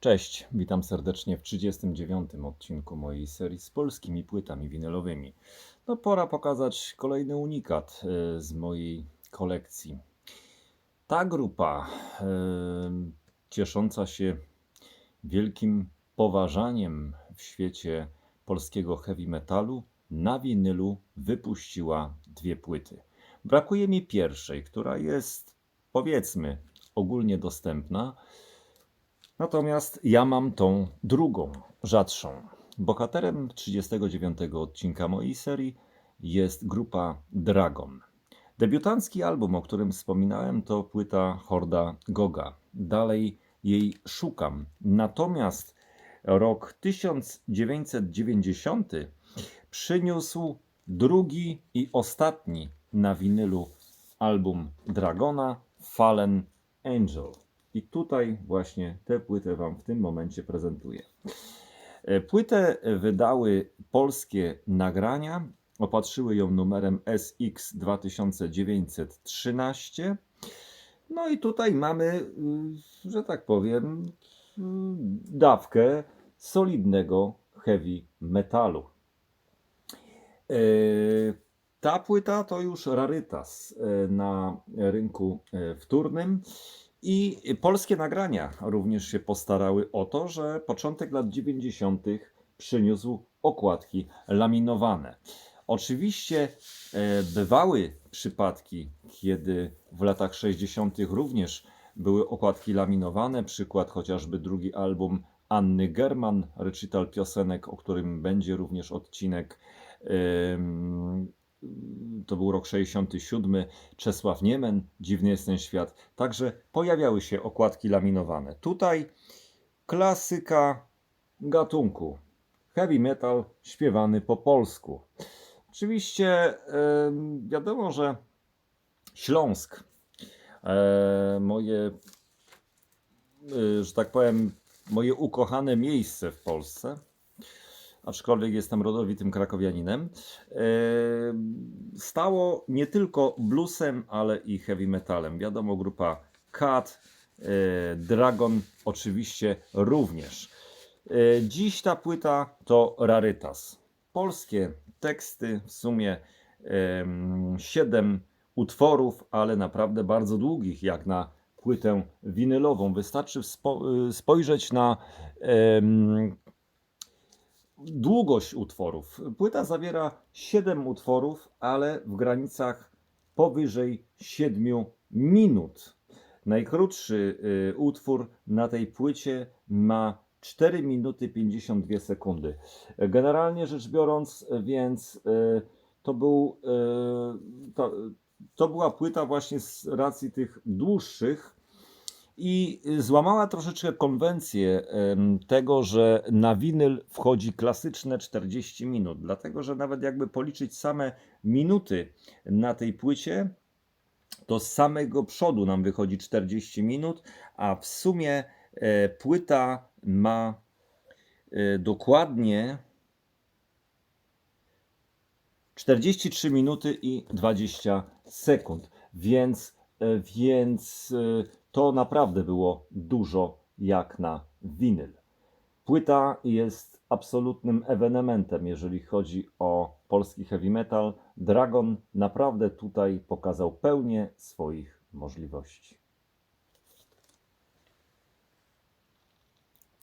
Cześć, witam serdecznie w 39. odcinku mojej serii z polskimi płytami winylowymi. No pora pokazać kolejny unikat e, z mojej kolekcji. Ta grupa, e, ciesząca się wielkim poważaniem w świecie polskiego heavy metalu, na winylu wypuściła dwie płyty. Brakuje mi pierwszej, która jest powiedzmy ogólnie dostępna. Natomiast ja mam tą drugą, rzadszą. Bohaterem 39 odcinka mojej serii jest grupa Dragon. Debiutancki album, o którym wspominałem, to płyta Horda Goga. Dalej jej szukam. Natomiast rok 1990 przyniósł drugi i ostatni na winylu album Dragona Fallen Angel. I tutaj właśnie tę płytę Wam w tym momencie prezentuję. E, Płytę wydały polskie nagrania. Opatrzyły ją numerem SX 2913. No i tutaj mamy, y, że tak powiem, y, dawkę solidnego heavy metalu. E, Ta płyta to już rarytas e, na rynku wtórnym. I polskie nagrania również się postarały o to, że początek lat 90. przyniósł okładki laminowane. Oczywiście e, bywały przypadki, kiedy w latach 60. również były okładki laminowane. Przykład chociażby drugi album Anny German, recital piosenek, o którym będzie również odcinek. To był rok 67, Czesław Niemen, Dziwny jest ten świat. Także pojawiały się okładki laminowane. Tutaj klasyka gatunku. Heavy metal śpiewany po polsku. Oczywiście em, wiadomo, że Śląsk, e, moje, e, że tak powiem, moje ukochane miejsce w Polsce, aczkolwiek jestem rodowitym krakowianinem, e, stało nie tylko bluesem, ale i heavy metalem. Wiadomo, grupa Cat, e, Dragon oczywiście również. E, Dziś ta płyta to rarytas. Polskie teksty, w sumie em, siedem utworów, ale naprawdę bardzo długich, jak na płytę winylową. Wystarczy spo, spojrzeć na długość utworów. Płyta zawiera 7 utworów, ale w granicach powyżej 7 minut. Najkrótszy y, utwór na tej płycie ma 4 minuty 52 sekundy. Generalnie rzecz biorąc, więc y, to, był, y, to, to była płyta właśnie z racji tych dłuższych i złamała troszeczkę konwencję tego, że na winyl wchodzi klasyczne 40 minut, dlatego że nawet jakby policzyć same minuty na tej płycie, to z samego przodu nam wychodzi 40 minut, a w sumie e, płyta ma e, dokładnie 43 minuty i 20 sekund, więc, e, więc to naprawdę było dużo jak na winyl. Płyta jest absolutnym ewenementem, jeżeli chodzi o polski heavy metal. Dragon naprawdę tutaj pokazał pełnię swoich możliwości.